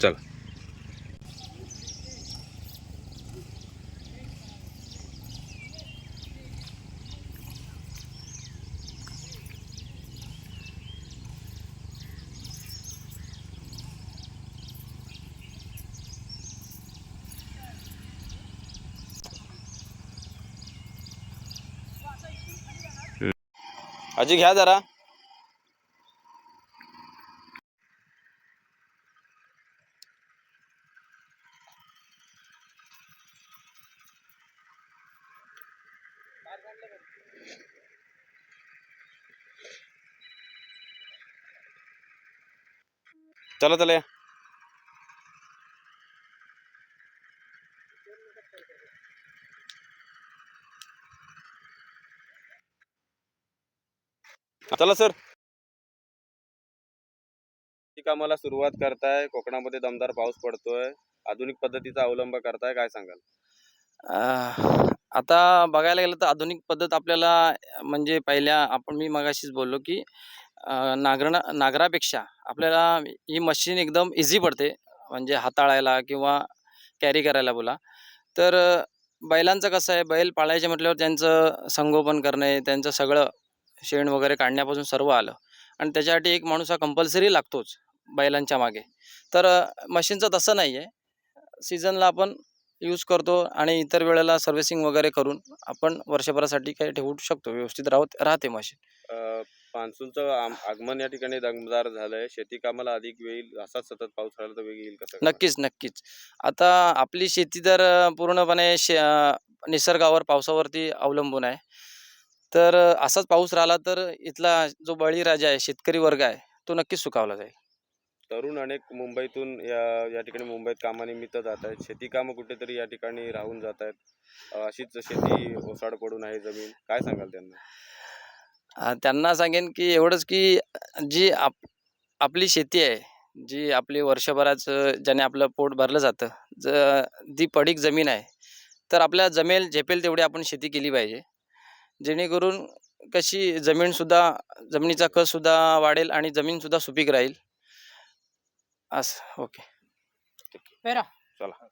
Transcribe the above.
चला। आजी घ्या जरा। चला चला या. चला सर कामाला सुरुवात करताय कोकणामध्ये दमदार पाऊस पडतोय आधुनिक पद्धतीचा अवलंब करताय काय सांगाल आता बघायला गेलं तर आधुनिक पद्धत आपल्याला म्हणजे पहिल्या आपण मी मगाशीच बोललो की नागरणा नांगरापेक्षा आपल्याला ही मशीन एकदम इझी पडते म्हणजे हाताळायला किंवा कॅरी करायला बोला. तर बैलांचं कसं आहे बैल पाळायचे म्हटल्यावर त्यांचं संगोपन करणे त्यांचं सगळं शेण वगैरे काढण्यापासून सर्व आलं. आणि त्याच्यासाठी एक माणूस हा कंपल्सरी लागतोच बैलांच्या मागे. तर मशीनचं तसं नाही आहे सीझनला आपण यूज करतो आणि इतर वेळेला सर्व्हिसिंग वगैरे करून आपण वर्षभरासाठी काही ठेवू शकतो व्यवस्थित राहत राहते मशीन मान्सूनचं आम- आगमन या ठिकाणी दमदार झालंय. शेती कामाला अधिक वेळ असाच सतत पाऊस राहिला तर वेग येईल कसं? नक्कीच नक्कीच. आता आपली शेती तर अ, पूर्णपणे शे अ, निसर्गावर पावसावरती अवलंबून आहे. तर अ, असाच पाऊस राहिला तर इथला जो बळीराजा आहे शेतकरी वर्ग आहे तो नक्कीच सुखावला जाईल. तरुण अनेक मुंबईतून या या ठिकाणी मुंबईत कामानिमित्त जात आहेत. शेती कामं कुठेतरी या ठिकाणी राहून जात आहेत. अशीच शेती ओसाड पडून आहे जमीन. काय सांगाल त्यांना? अ, त्यांना सांगेन की एवढंच की जी आप आपली शेती आहे जी आपली वर्षभराचं ज्याने आपलं पोट भरलं जातं ज जी पडीक जमीन आहे तर आपल्या जमेल झेपेल तेवढी आपण शेती केली पाहिजे. जेणेकरून कशी जमीनसुद्धा जमिनीचा कससुद्धा वाढेल आणि जमीनसुद्धा सुपीक राहील. असं ओके. चला.